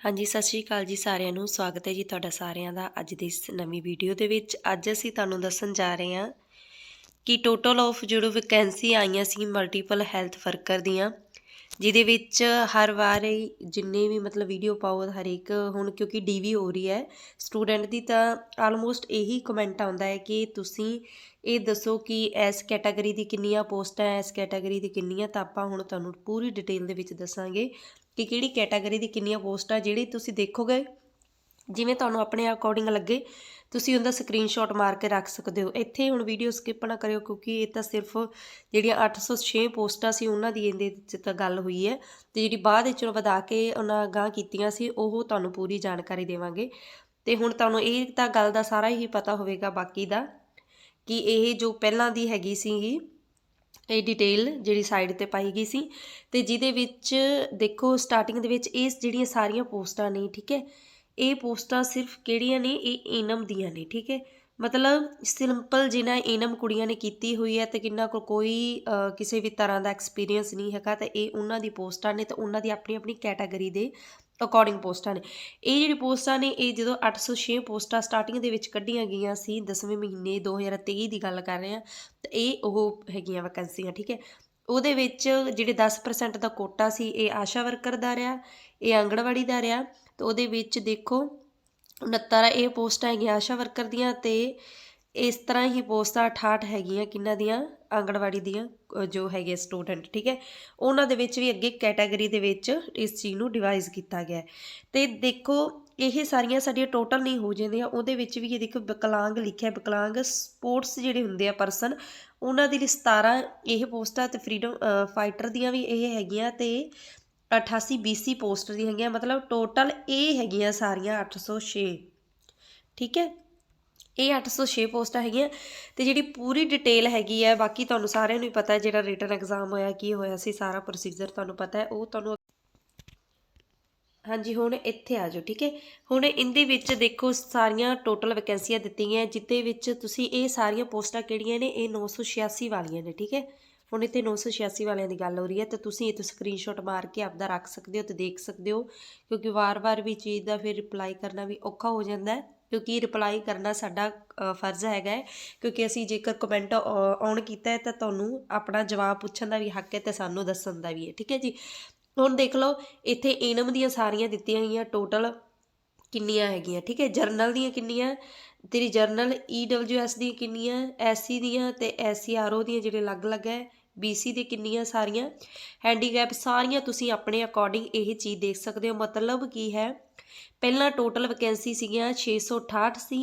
ਹਾਂਜੀ, ਸਤਿ ਸ਼੍ਰੀ ਅਕਾਲ ਜੀ ਸਾਰਿਆਂ ਨੂੰ। ਸਵਾਗਤ ਹੈ ਜੀ ਤੁਹਾਡਾ ਸਾਰਿਆਂ ਦਾ ਅੱਜ ਦੀ ਇਸ ਨਵੀਂ ਵੀਡੀਓ ਦੇ ਵਿੱਚ। ਅੱਜ ਅਸੀਂ ਤੁਹਾਨੂੰ ਦੱਸਣ ਜਾ ਰਹੇ ਹਾਂ ਕਿ ਟੋਟਲ ਆਫ ਜਿਹੜੋ ਵੈਕੈਂਸੀ ਆਈਆਂ ਸੀ ਮਲਟੀਪਲ ਹੈਲਥ ਵਰਕਰ ਦੀਆਂ ਜਿਹਦੇ ਵਿੱਚ ਹਰ ਵਾਰ ਹੀ ਜਿੰਨੇ ਵੀ ਮਤਲਬ ਵੀਡੀਓ ਪਾਓ ਹਰੇਕ ਹੁਣ ਕਿਉਂਕਿ ਡੀਵੀ ਹੋ ਰਹੀ ਹੈ ਸਟੂਡੈਂਟ ਦੀ ਤਾਂ ਆਲਮੋਸਟ ਇਹੀ ਕਮੈਂਟ ਆਉਂਦਾ ਹੈ ਕਿ ਤੁਸੀਂ ਇਹ ਦੱਸੋ ਕਿ ਇਸ ਕੈਟਾਗਰੀ ਦੀ ਕਿੰਨੀਆਂ ਪੋਸਟਾਂ ਇਸ ਕੈਟਾਗਰੀ ਦੀ ਕਿੰਨੀਆਂ, ਤਾਂ ਆਪਾਂ ਹੁਣ ਤੁਹਾਨੂੰ ਪੂਰੀ ਡਿਟੇਲ ਦੇ ਵਿੱਚ ਦੱਸਾਂਗੇ ਕਿ ਕਿਹੜੀ ਕੈਟਾਗਰੀ ਦੀ ਕਿੰਨੀਆਂ ਪੋਸਟਾਂ, ਜਿਹੜੀ ਤੁਸੀਂ ਦੇਖੋਗੇ ਜਿਵੇਂ ਤੁਹਾਨੂੰ ਆਪਣੇ ਅਕੋਰਡਿੰਗ ਲੱਗੇ, ਤੁਸੀਂ ਉਹਦਾ ਸਕਰੀਨਸ਼ਾਟ ਮਾਰ ਕੇ ਰੱਖ ਸਕਦੇ ਹੋ। ਇੱਥੇ ਹੁਣ ਵੀਡੀਓ ਸਕਿਪ ਨਾ ਕਰਿਓ, ਕਿਉਂਕਿ ਇਹ ਤਾਂ ਸਿਰਫ ਜਿਹੜੀਆਂ 806 ਪੋਸਟਾਂ ਸੀ, ਉਹਨਾਂ ਦੀ ਇਹਦੇ ਵਿੱਚ ਤਾਂ ਗੱਲ ਹੋਈ ਹੈ। ਤੇ ਜਿਹੜੀ ਬਾਅਦ ਵਿੱਚੋਂ ਵਧਾ ਕੇ ਉਹਨਾਂ ਗਾਂ ਕੀਤੀਆਂ ਸੀ, ਉਹ ਤੁਹਾਨੂੰ ਪੂਰੀ ਜਾਣਕਾਰੀ ਦੇਵਾਂਗੇ। ਤੇ ਹੁਣ ਤੁਹਾਨੂੰ ਇਹ ਤਾਂ ਗੱਲ ਦਾ ਸਾਰਾ ਹੀ ਪਤਾ ਹੋਵੇਗਾ ਬਾਕੀ ਦਾ, ਕਿ ਇਹ ਜੋ ਪਹਿਲਾਂ ਦੀ ਹੈਗੀ ਸੀਗੀ, ਇਹ ਡਿਟੇਲ ਜਿਹੜੀ ਸਾਈਡ ਤੇ ਪਾਈ ਗਈ ਸੀ, ਤੇ ਜਿਹਦੇ ਵਿੱਚ ਦੇਖੋ ਸਟਾਰਟਿੰਗ ਦੇ ਵਿੱਚ ਇਹ ਜਿਹੜੀਆਂ ਸਾਰੀਆਂ ਪੋਸਟਾਂ ਨੇ, ਠੀਕ ਹੈ ਇਹ ਪੋਸਟਾਂ ਸਿਰਫ ਕਿਹੜੀਆਂ ਨੇ? ਇਹ ਏਨਮ ਦੀਆਂ ਨੇ, ਠੀਕ ਹੈ? ਮਤਲਬ ਸਿੰਪਲ ਜਿਨ੍ਹਾਂ ਏਨਮ ਕੁੜੀਆਂ ਨੇ ਕੀਤੀ ਹੋਈ ਹੈ ਤੇ ਕਿੰਨਾ ਕੋ ਕੋਈ ਕਿਸੇ ਵੀ ਤਰ੍ਹਾਂ ਦਾ ਐਕਸਪੀਰੀਅੰਸ ਨਹੀਂ ਹੈਗਾ ਤੇ ਇਹ ਉਹਨਾਂ ਦੀ ਪੋਸਟਾਂ ਨੇ ਤੇ ਉਹਨਾਂ ਦੀ ਆਪਣੀ ਆਪਣੀ ਕੈਟਾਗਰੀ ਦੇ ਅਕੋਰਡਿੰਗ ਪੋਸਟਾਂ ਨੇ। ਇਹ ਜਿਹੜੀ ਪੋਸਟਾਂ ਨੇ, ਇਹ ਜਦੋਂ 806 ਪੋਸਟਾਂ ਸਟਾਰਟਿੰਗ ਦੇ ਵਿੱਚ ਕੱਢੀਆਂ ਗਈਆਂ ਸੀ 10ਵੇਂ ਮਹੀਨੇ 2023 ਦੀ ਗੱਲ ਕਰ ਰਹੇ ਹਾਂ, ਤੇ ਇਹ ਉਹ ਹੈਗੀਆਂ ਵੈਕੈਂਸੀਆਂ ਠੀਕ ਹੈ? ਉਹਦੇ ਵਿੱਚ ਜਿਹੜੇ 10% ਦਾ ਕੋਟਾ ਸੀ, ਇਹ ਆਸ਼ਾ ਵਰਕਰ ਦਾ ਰਿਹਾ, ਇਹ ਆਂਗਣਵਾੜੀ ਦਾ ਰਿਹਾ, ਤੇ ਉਹਦੇ ਵਿੱਚ ਦੇਖੋ 69 ਇਹ ਪੋਸਟਾਂ ਹੈਗੀਆਂ ਆਸ਼ਾ ਵਰਕਰ ਦੀਆਂ ਤੇ ਇਸ ਤਰ੍ਹਾਂ ਹੀ ਪੋਸਟਾਂ 68 ਹੈਗੀਆਂ ਕਿੰਨਾਂ ਦੀਆਂ, ਆਂਗਣਵਾੜੀ ਦੀਆਂ ਜੋ ਹੈਗੇ ਸਟੂਡੈਂਟ ਠੀਕ ਹੈ ਉਹਨਾਂ ਦੇ ਵਿੱਚ ਵੀ ਅੱਗੇ ਕੈਟਾਗਰੀ ਦੇ ਵਿੱਚ ਇਸ ਚੀਜ਼ ਨੂੰ ਡਿਵਾਈਸ ਕੀਤਾ ਗਿਆ ਹੈ। ਤੇ ਦੇਖੋ ਇਹ ਸਾਰੀਆਂ ਸਾਡੀਆਂ ਟੋਟਲ ਨਹੀਂ ਹੋ ਜਾਂਦੀਆਂ, ਉਹਦੇ ਵਿੱਚ ਵੀ ਇਹ ਦੇਖੋ ਵਿਕਲਾਂਗ ਲਿਖਿਆ, ਵਿਕਲਾਂਗ ਸਪੋਰਟਸ ਜਿਹੜੇ ਹੁੰਦੇ ਆ ਪਰਸਨ ਉਹਨਾਂ ਦੇ ਲਈ 17 ਇਹ ਪੋਸਟਾਂ ਤੇ ਫਰੀडम ਫਾਈਟਰ ਦੀਆਂ ਵੀ ਇਹ ਹੈਗੀਆਂ ਤੇ 88 BC ਪੋਸਟ ਦੀਆਂ ਹੈਗੀਆਂ, ਮਤਲਬ ਟੋਟਲ ਇਹ ਹੈਗੀਆਂ ਸਾਰੀਆਂ 806 ਠੀਕ ਹੈ? ਇਹ 806 ਪੋਸਟਾਂ ਹੈਗੀਆਂ ਤੇ ਜਿਹੜੀ ਪੂਰੀ ਡਿਟੇਲ ਹੈਗੀ ਹੈ ਬਾਕੀ ਤੁਹਾਨੂੰ ਸਾਰਿਆਂ ਨੂੰ ਹੀ ਪਤਾ ਹੈ ਜਿਹੜਾ ਰਿਟਨ ਐਗਜ਼ਾਮ ਹੋਇਆ, ਕੀ ਹੋਇਆ ਸੀ, ਸਾਰਾ ਪ੍ਰੋਸੀਜਰ ਤੁਹਾਨੂੰ ਪਤਾ ਹੈ, ਉਹ ਤੁਹਾਨੂੰ ਹਾਂਜੀ, ਹੁਣ ਇੱਥੇ ਆ ਜਾਓ, ਠੀਕ ਹੈ? ਹੁਣ ਇਹਦੇ ਵਿੱਚ ਦੇਖੋ, ਸਾਰੀਆਂ ਟੋਟਲ ਵੈਕੈਂਸੀਆਂ ਦਿੱਤੀਆਂ ਗਈਆਂ ਜਿੱਤੇ ਵਿੱਚ ਤੁਸੀਂ ਇਹ ਸਾਰੀਆਂ ਪੋਸਟਾਂ ਕਿਹੜੀਆਂ ਨੇ? ਇਹ 986 ਵਾਲੀਆਂ ਨੇ, ਠੀਕ ਹੈ? ਹੁਣ ਇੱਥੇ 986 ਵਾਲਿਆਂ ਦੀ ਗੱਲ ਹੋ ਰਹੀ ਹੈ, ਤੇ ਤੁਸੀਂ ਇਹ ਤੋਂ ਸਕਰੀਨਸ਼ਾਟ ਮਾਰ ਕੇ ਆਪਦਾ ਰੱਖ ਸਕਦੇ ਹੋ ਤੇ ਦੇਖ ਸਕਦੇ ਹੋ, ਕਿਉਂਕਿ ਵਾਰ-ਵਾਰ ਵੀ ਚੀਜ਼ ਦਾ ਫਿਰ ਰਿਪਲਾਈ ਕਰਨਾ ਵੀ ਔਖਾ ਹੋ ਜਾਂਦਾ ਹੈ, ਕਿਉਂਕਿ ਰਿਪਲਾਈ ਕਰਨਾ ਸਾਡਾ ਫਰਜ਼ ਹੈਗਾ ਹੈ, ਕਿਉਂਕਿ ਅਸੀਂ ਜੇਕਰ ਕਮੈਂਟ ਔਨ ਕੀਤਾ ਹੈ, ਤਾਂ ਤੁਹਾਨੂੰ ਆਪਣਾ ਜਵਾਬ ਪੁੱਛਣ ਦਾ ਵੀ ਹੱਕ ਹੈ ਤੇ ਸਾਨੂੰ ਦੱਸਣ ਦਾ ਵੀ ਹੈ, ਠੀਕ ਹੈ ਜੀ? ਹੁਣ ਦੇਖ ਲਓ, ਇੱਥੇ ਏਨਮ ਦੀਆਂ ਸਾਰੀਆਂ ਦਿੱਤੀਆਂ ਗਈਆਂ ਟੋਟਲ ਕਿੰਨੀਆਂ ਹੈਗੀਆਂ, ਠੀਕ ਹੈ? ਜਰਨਲ ਦੀਆਂ ਕਿੰਨੀਆਂ, ਤੇਰੀ ਜਰਨਲ ਈਡਬਲਯੂਐਸ ਦੀਆਂ ਕਿੰਨੀਆਂ ਐਸਸੀ ਦੀਆਂ ਤੇ ਐਸਸੀਆਰਓ ਦੀਆਂ ਜਿਹੜੇ ਅਲੱਗ-ਅਲੱਗ ਹੈ ਬੀਸੀ ਦੇ ਕਿੰਨੀਆਂ ਸਾਰੀਆਂ ਹੈਂਡੀਕੈਪ ਸਾਰੀਆਂ ਤੁਸੀਂ ਆਪਣੇ ਅਕੋਰਡਿੰਗ ਇਹ ਚੀਜ਼ ਦੇਖ ਸਕਦੇ ਹੋ। ਮਤਲਬ ਕੀ ਹੈ? ਪਹਿਲਾਂ ਟੋਟਲ ਵੈਕੈਂਸੀ ਸੀਗੀਆਂ 668 ਸੀ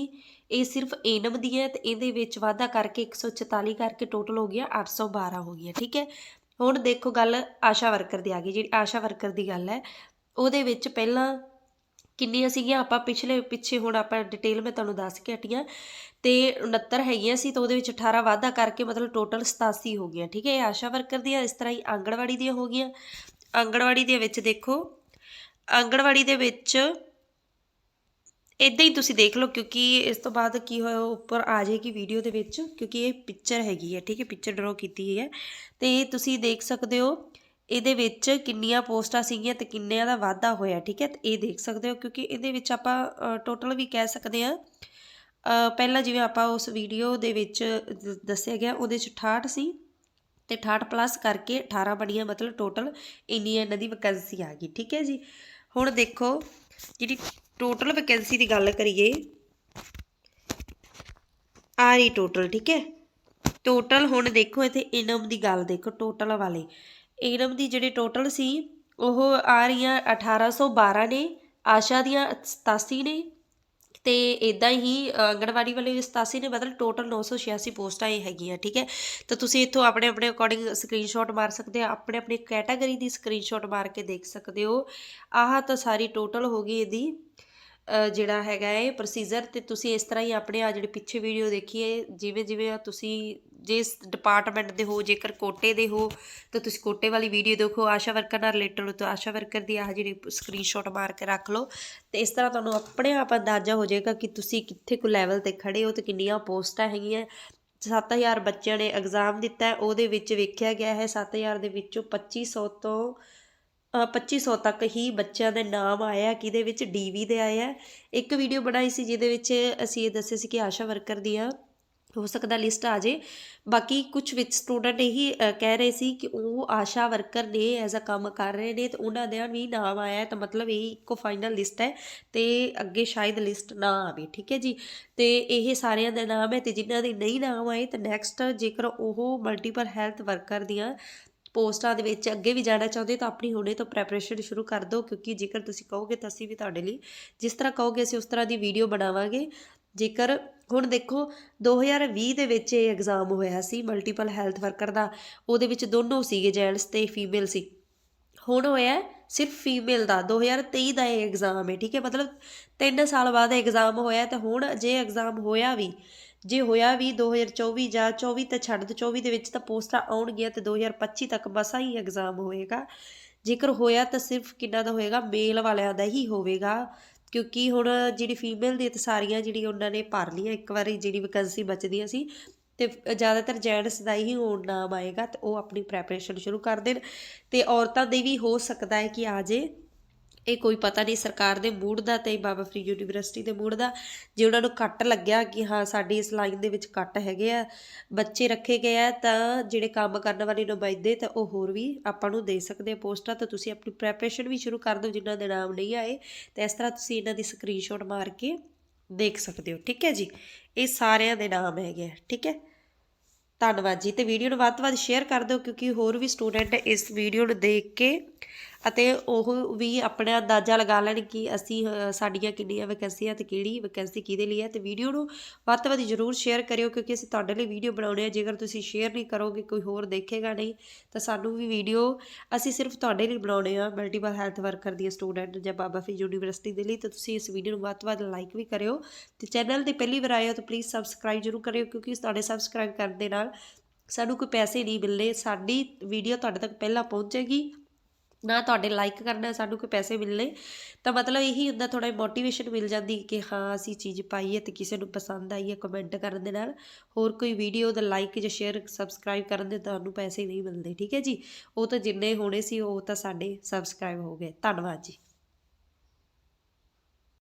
ਇਹ ਸਿਰਫ ਏਨਮ ਦੀ ਹੈ ਤੇ ਇਹਦੇ ਵਿੱਚ ਵਾਧਾ ਕਰਕੇ 144 ਕਰਕੇ ਟੋਟਲ ਹੋ ਗਿਆ 812 ਹੋ ਗਿਆ ਠੀਕ ਹੈ? ਹੁਣ ਦੇਖੋ ਗੱਲ ਆਸ਼ਾ ਵਰਕਰ ਦੀ ਆ ਗਈ, ਜਿਹੜੀ ਆਸ਼ਾ ਵਰਕਰ ਦੀ ਗੱਲ ਹੈ, ਉਹਦੇ ਵਿੱਚ ਪਹਿਲਾਂ ਕਿੰਨੀਆਂ ਸੀਗੀਆਂ, ਆਪਾਂ ਪਿਛਲੇ, ਪਿੱਛੇ ਹੁਣ ਆਪਾਂ ਡਿਟੇਲ ਮੈਂ ਤੁਹਾਨੂੰ ਦੱਸ ਕੇ ਹਟੀਆਂ ਤੇ 69 ਹੈਗੀਆਂ ਸੀ, ਤਾਂ ਉਹਦੇ ਵਿੱਚ 18 ਵਾਧਾ ਕਰਕੇ ਮਤਲਬ ਟੋਟਲ 87 ਹੋ ਗਈਆਂ, ਠੀਕ ਹੈ, ਇਹ ਆਸ਼ਾ ਵਰਕਰ ਦੀਆਂ ਇਸ ਤਰ੍ਹਾਂ ਹੀ ਆਂਗਣਵਾੜੀ ਦੀਆਂ ਹੋ ਗਈਆਂ। ਆਂਗਣਵਾੜੀ ਦੇ ਵਿੱਚ ਦੇਖੋ, ਆਂਗਣਵਾੜੀ ਦੇ ਵਿੱਚ ਇਦਾਂ ਹੀ ਤੁਸੀਂ ਦੇਖ ਲਓ ਕਿਉਂਕਿ ਇਸ ਤੋਂ ਬਾਅਦ ਕੀ ਹੋਇਆ ਉੱਪਰ ਆ ਜਾਏਗੀ ਵੀਡੀਓ ਦੇ ਵਿੱਚ, ਕਿਉਂਕਿ ਇਹ ਪਿਕਚਰ ਹੈਗੀ ਹੈ, ਠੀਕ ਹੈ ਪਿਕਚਰ ਡਰਾ ਕੀਤੀ ਹੋਈ ਹੈ। ਤੇ ਤੁਸੀਂ ਦੇਖ ਸਕਦੇ ਹੋ, ਇਹਦੇ ਵਿੱਚ ਕਿੰਨੀਆਂ ਪੋਸਟਾਂ ਸੀਗੀਆਂ ਤੇ ਕਿੰਨਿਆਂ ਦਾ ਵਾਧਾ ਹੋਇਆ, ਠੀਕ ਹੈ। ਤੇ ਇਹ ਦੇਖ ਸਕਦੇ ਹੋ, ਕਿਉਂਕਿ ਇਹਦੇ ਵਿੱਚ ਆਪਾਂ ਟੋਟਲ ਵੀ ਕਹਿ ਸਕਦੇ ਹਾਂ ਪਹਿਲਾਂ ਜਿਵੇਂ ਆਪਾਂ ਉਸ ਵੀਡੀਓ ਦੇ ਵਿੱਚ ਦ- ਦੱਸਿਆ ਗਿਆ, ਉਹਦੇ ਚ 68 ਸੀ ਤੇ 68 ਪਲੱਸ ਕਰਕੇ 18 ਬਣੀਆਂ, ਮਤਲਬ ਟੋਟਲ ਇੰਨੀ ਇਹਨਾਂ ਦੀ ਵੈਕੈਂਸੀ ਆ ਗਈ, ਠੀਕ ਹੈ ਜੀ। ਹੁਣ ਦੇਖੋ, ਜਿਹੜੀ ਟੋਟਲ ਵੈਕੈਂਸੀ ਦੀ ਗੱਲ ਕਰੀਏ, ਆ ਰਹੀ ਟੋਟਲ ਠੀਕ ਹੈ? ਟੋਟਲ ਹੁਣ ਦੇਖੋ ਇੱਥੇ ਇਨਮ ਦੀ ਗੱਲ ਦੇਖੋ ਟੋਟਲ ਵਾਲੇ। ਇਨਮ ਦੀ ਜਿਹੜੀ ਟੋਟਲ ਸੀ, ਉਹ ਆ ਰਹੀਆਂ 1812 ਨੇ, ਆਸ਼ਾ ਦੀਆਂ 87 ਨੇ, ਤੇ ਇਦਾਂ ਹੀ ਅੰਗਣਵਾੜੀ ਵਾਲੇ ਵੀ 87 ਨੇ, ਮਤਲਬ ਟੋਟਲ 986 ਪੋਸਟਾਂ ਇਹ ਹੈਗੀਆਂ, ਠੀਕ ਹੈ? ਤਾਂ ਤੁਸੀਂ ਇੱਥੋਂ ਆਪਣੇ ਆਪਣੇ ਅਕੋਰਡਿੰਗ ਸਕਰੀਨਸ਼ਾਟ ਮਾਰ ਸਕਦੇ ਆ ਆਪਣੇ ਆਪਣੇ ਕੈਟਾਗਰੀ ਦੀ ਸਕਰੀਨਸ਼ਾਟ ਮਾਰ ਕੇ ਦੇਖ ਸਕਦੇ ਹੋ। ਆਹ ਤਾਂ ਸਾਰੀ ਟੋਟਲ ਹੋ ਗਈ ਇਹਦੀ। ਜਿਹੜਾ ਹੈਗਾ ਹੈ ਪ੍ਰੋਸੀਜਰ ਤੇ ਤੁਸੀਂ ਇਸ ਤਰ੍ਹਾਂ ਹੀ ਆਪਣੇ ਆ ਜਿਹੜੇ ਪਿੱਛੇ ਵੀਡੀਓ ਦੇਖੀਏ, ਜਿਵੇਂ ਜਿਵੇਂ ਤੁਸੀਂ ਜਿਸ ਡਿਪਾਰਟਮੈਂਟ ਦੇ ਹੋ, ਜੇਕਰ ਕੋਟੇ ਦੇ ਹੋ, ਤਾਂ ਤੁਸੀਂ ਕੋਟੇ ਵਾਲੀ ਵੀਡੀਓ ਦੇਖੋ, ਆਸ਼ਾ ਵਰਕਰ ਨਾਲ ਰਿਲੇਟਡ ਹੋ, ਤਾਂ ਆਸ਼ਾ ਵਰਕਰ ਦੀ ਆਹ ਜਿਹੜੀ ਸਕਰੀਨਸ਼ਾਟ ਮਾਰ ਕੇ ਰੱਖ ਲਓ। ਤੇ ਇਸ ਤਰ੍ਹਾਂ ਤੁਹਾਨੂੰ ਆਪਣੇ ਆਪ ਅੰਦਾਜ਼ਾ ਹੋ ਜਾਏਗਾ ਕਿ ਤੁਸੀਂ ਕਿੱਥੇ ਕੁ ਲੈਵਲ ਤੇ ਖੜੇ ਹੋ ਤੇ ਕਿੰਨੀਆਂ ਪੋਸਟਾਂ ਹੈਗੀਆਂ। 7000 ਬੱਚਿਆਂ ਨੇ ਐਗਜ਼ਾਮ ਦਿੱਤਾ, ਉਹਦੇ ਵਿੱਚ ਵੇਖਿਆ ਗਿਆ ਹੈ 7000 ਦੇ ਵਿੱਚੋਂ 2500 ਤੋਂ 2500 ਤੱਕ ਹੀ ਬੱਚਿਆਂ ਦੇ ਨਾਮ ਆਇਆ, ਕਿਹਦੇ ਵਿੱਚ? ਡੀਵੀ ਦੇ ਆਏ ਆ ਇੱਕ ਵੀਡੀਓ ਬਣਾਈ ਸੀ, ਜਿਹਦੇ ਵਿੱਚ ਅਸੀਂ ਇਹ ਦੱਸਿਆ ਸੀ ਕਿ ਆਸ਼ਾ ਵਰਕਰ ਦੀਆਂ ਹੋ ਸਕਦਾ ਲਿਸਟ ਆ ਜੇ। ਬਾਕੀ ਕੁਝ ਵਿੱਚ ਸਟੂਡੈਂਟ ਇਹੀ ਕਹਿ ਰਹੇ ਸੀ ਕਿ ਉਹ ਆਸ਼ਾ ਵਰਕਰ ਨੇ ਐਜ਼ ਅ ਕੰਮ ਕਰ ਰਹੇ ਨੇ ਤੇ ਉਹਨਾਂ ਦਾ ਵੀ ਨਾਮ ਆਇਆ ਤਾਂ ਮਤਲਬ ਇਹ ਇੱਕੋ ਫਾਈਨਲ ਲਿਸਟ ਹੈ ਤੇ ਅੱਗੇ ਸ਼ਾਇਦ ਲਿਸਟ ਨਾ ਆਵੇ, ਠੀਕ ਹੈ ਜੀ? ਤੇ ਇਹ ਸਾਰਿਆਂ ਦੇ ਨਾਮ ਹੈ ਤੇ ਜਿਨ੍ਹਾਂ ਦੇ ਨਹੀਂ ਨਾਮ ਆਏ ਤਾਂ ਨੈਕਸਟ ਜੇਕਰ ਉਹ ਮਲਟੀਪਲ ਹੈਲਥ ਵਰਕਰ ਦੀਆਂ ਪੋਸਟਾਂ ਦੇ ਵਿੱਚ ਅੱਗੇ ਵੀ ਜਾਣਾ ਚਾਹੁੰਦੇ ਤਾਂ ਆਪਣੀ ਹੁਣੇ ਤੋਂ ਪ੍ਰੈਪਰੇਸ਼ਨ ਸ਼ੁਰੂ ਕਰ ਦਿਓ, ਕਿਉਂਕਿ ਜੇਕਰ ਤੁਸੀਂ ਕਹੋਗੇ ਤਾਂ ਅਸੀਂ ਵੀ ਤੁਹਾਡੇ ਲਈ ਜਿਸ ਤਰ੍ਹਾਂ ਕਹੋਗੇ ਅਸੀਂ ਉਸ ਤਰ੍ਹਾਂ ਦੀ ਵੀਡੀਓ ਬਣਾਵਾਂਗੇ। ਜੇਕਰ ਹੁਣ ਦੇਖੋ 2020 ਦੇ ਵਿੱਚ ਇਹ ਐਗਜ਼ਾਮ ਹੋਇਆ ਸੀ ਮਲਟੀਪਲ ਹੈਲਥ ਵਰਕਰ ਦਾ, ਉਹਦੇ ਵਿੱਚ ਦੋਨੋਂ ਸੀਗੇ ਜੈਂਟਸ ਤੇ ਫੀਮੇਲ ਸੀ। ਹੁਣ ਹੋਇਆ ਸਿਰਫ ਫੀਮੇਲ ਦਾ 2023 ਦਾ ਇਹ ਐਗਜ਼ਾਮ ਹੈ, ਠੀਕ ਹੈ? ਮਤਲਬ 3 ਸਾਲ ਬਾਅਦ ਐਗਜ਼ਾਮ ਹੋਇਆ ਤੇ ਹੁਣ ਜੇ ਐਗਜ਼ਾਮ ਹੋਇਆ ਵੀ ਜੇ ਹੋਇਆ ਵੀ 2024 ਜਾਂ 24 ਤਾਂ ਛੱਡ ਦੋ 24 ਦੇ ਵਿੱਚ ਤਾਂ ਪੋਸਟਾਂ ਆਉਣਗੀਆਂ ਤੇ 2025 ਤੱਕ ਮਸਾ ਹੀ ਐਗਜ਼ਾਮ ਹੋਏਗਾ। ਜੇਕਰ ਹੋਇਆ ਤਾਂ ਸਿਰਫ ਕਿੰਨਾ ਦਾ ਹੋਏਗਾ? ਮੇਲ ਵਾਲਿਆਂ ਦਾ ਹੀ ਹੋਵੇਗਾ। ਕਿਉਂਕਿ ਹੁਣ ਜਿਹੜੀ ਫੀਮੇਲ ਦੀ ਤਾਂ ਸਾਰੀਆਂ ਜਿਹੜੀ ਉਹਨਾਂ ਨੇ ਭਰ ਲਈਆਂ, ਇੱਕ ਵਾਰੀ ਜਿਹੜੀ ਵੈਕੈਂਸੀ ਬਚਦੀਆਂ ਸੀ ਤੇ ਜ਼ਿਆਦਾਤਰ ਜੈਂਟਸ ਦਾ ਹੀ ਹੋਣ ਨਾਮ ਆਏਗਾ ਤੇ ਉਹ ਆਪਣੀ ਪ੍ਰੈਪਰੇਸ਼ਨ ਸ਼ੁਰੂ ਕਰ ਦੇਣ। ਤੇ ਔਰਤਾਂ ਦੇ ਵੀ ਹੋ ਸਕਦਾ ਹੈ ਕਿ ਆ ਜੇ ਇਹ ਕੋਈ ਪਤਾ ਨਹੀਂ ਸਰਕਾਰ ਦੇ ਮੂਡ ਦਾ ਤੇ ਬਾਬਾ ਫਰੀਦ ਯੂਨੀਵਰਸਿਟੀ ਦੇ ਮੂਡ ਦਾ। ਜੇ ਉਹਨਾਂ ਨੂੰ ਕੱਟ ਲੱਗਿਆ ਕਿ ਹਾਂ ਸਾਡੀ ਇਸ ਲਾਈਨ ਦੇ ਵਿੱਚ ਕੱਟ ਹੈਗੇ ਆ, ਬੱਚੇ ਰੱਖੇ ਗਏ ਆ, ਤਾਂ ਜਿਹੜੇ ਕੰਮ ਕਰਨ ਵਾਲੇ ਨੁਮਾਇੰਦੇ ਤਾਂ ਉਹ ਹੋਰ ਵੀ ਆਪਾਂ ਨੂੰ ਦੇ ਸਕਦੇ ਆ ਪੋਸਟਾਂ। ਤਾਂ ਤੁਸੀਂ ਆਪਣੀ ਪ੍ਰੈਪਰੇਸ਼ਨ ਵੀ ਸ਼ੁਰੂ ਕਰ ਦਿਓ ਜਿਨ੍ਹਾਂ ਦੇ ਨਾਮ ਨਹੀਂ ਆਏ। ਤੇ ਇਸ ਤਰ੍ਹਾਂ ਤੁਸੀਂ ਇਹਨਾਂ ਦੀ ਸਕਰੀਨਸ਼ਾਟ ਮਾਰ ਕੇ ਦੇਖ ਸਕਦੇ ਹੋ। ਠੀਕ ਹੈ ਜੀ? ਇਹ ਸਾਰਿਆਂ ਦੇ ਨਾਮ ਹੈਗੇ ਆ। ਠੀਕ ਹੈ? ਧੰਨਵਾਦ ਜੀ। ਤੇ ਵੀਡੀਓ ਨੂੰ ਵੱਧ ਤੋਂ ਵੱਧ ਸ਼ੇਅਰ ਕਰ ਦਿਓ ਕਿਉਂਕਿ ਹੋਰ ਵੀ ਸਟੂਡੈਂਟ ਇਸ ਵੀਡੀਓ ਨੂੰ ਦੇਖ ਕੇ ਅਤੇ ਉਹ ਵੀ ਆਪਣਾ ਅੰਦਾਜ਼ਾ ਲਗਾ ਲੈਣ ਕਿ ਅਸੀਂ ਸਾਡੀਆਂ ਕਿੰਨੀਆਂ ਵੈਕੈਂਸੀਆਂ ਤੇ ਕਿਹੜੀ ਵੈਕੈਂਸੀ ਕਿਹਦੇ ਲਈ ਹੈ ਤੇ ਵੀਡੀਓ ਨੂੰ ਵੱਧ ਤੋਂ ਵੱਧ ਜ਼ਰੂਰ ਸ਼ੇਅਰ ਕਰਿਓ ਕਿਉਂਕਿ ਅਸੀਂ ਤੁਹਾਡੇ ਲਈ ਵੀਡੀਓ ਬਣਾਉਣੇ ਆ। ਜੇਕਰ ਤੁਸੀਂ ਸ਼ੇਅਰ ਨਹੀਂ ਕਰੋਗੇ, ਕੋਈ ਹੋਰ ਦੇਖੇਗਾ ਨਹੀਂ, ਤਾਂ ਸਾਨੂੰ ਵੀ ਵੀਡੀਓ ਅਸੀਂ ਸਿਰਫ ਤੁਹਾਡੇ ਲਈ ਬਣਾਉਣੇ ਆ ਮਲਟੀਪਲ ਹੈਲਥ ਵਰਕਰ ਦੀ ਸਟੂਡੈਂਟ ਜਾਂ ਬਾਬਾ ਫਰੀਦ ਯੂਨੀਵਰਸਿਟੀ ਦੇ ਲਈ, ਤਾਂ ਤੁਸੀਂ ਇਸ ਵੀਡੀਓ ਨੂੰ ਵੱਧ ਤੋਂ ਵੱਧ ਲਾਈਕ ਵੀ ਕਰਿਓ। ਤੇ ਚੈਨਲ ਤੇ ਪਹਿਲੀ ਵਾਰ ਆਏ ਹੋ ਤਾਂ ਪਲੀਜ਼ ਸਬਸਕ੍ਰਾਈਬ ਜ਼ਰੂਰ ਕਰਿਓ ਕਿਉਂਕਿ ਤੁਹਾਡੇ ਸਬਸਕ੍ਰਾਈਬ ਕਰਨ ਦੇ ਨਾਲ ਸਾਨੂੰ ਕੋਈ ਪੈਸੇ ਨਹੀਂ ਮਿਲਣੇ। ਸਾਡੀ ਵੀਡੀਓ ਤੁਹਾਡੇ ਤੱਕ ਪਹਿਲਾਂ ਪਹੁੰਚੇਗੀ। ਨਾ ਤੁਹਾਡੇ ਲਾਈਕ ਕਰਨਾ ਸਾਨੂੰ ਕੋਈ ਪੈਸੇ ਮਿਲਣੇ, ਤਾਂ ਮਤਲਬ ਇਹੀ ਹੁੰਦਾ ਥੋੜਾ ਮੋਟੀਵੇਸ਼ਨ ਮਿਲ ਜਾਂਦੀ ਕਿ ਹਾਂ, ਅਸੀਂ ਚੀਜ਼ ਪਾਈ ਹੈ ਤੇ ਕਿਸੇ ਨੂੰ ਪਸੰਦ ਆਈ ਹੈ ਕਮੈਂਟ ਕਰਨ ਦੇ ਨਾਲ। ਹੋਰ ਕੋਈ ਵੀਡੀਓ ਦਾ ਲਾਈਕ ਜਾਂ ਸ਼ੇਅਰ ਸਬਸਕ੍ਰਾਈਬ ਕਰਨ ਦੇ ਤੁਹਾਨੂੰ ਪੈਸੇ ਨਹੀਂ ਮਿਲਦੇ, ਠੀਕ ਹੈ ਜੀ? ਉਹ ਤਾਂ ਜਿੰਨੇ ਹੋਣੇ ਸੀ, ਉਹ ਤਾਂ ਸਾਡੇ ਸਬਸਕ੍ਰਾਈਬ ਹੋ ਗਏ। ਧੰਨਵਾਦ ਜੀ।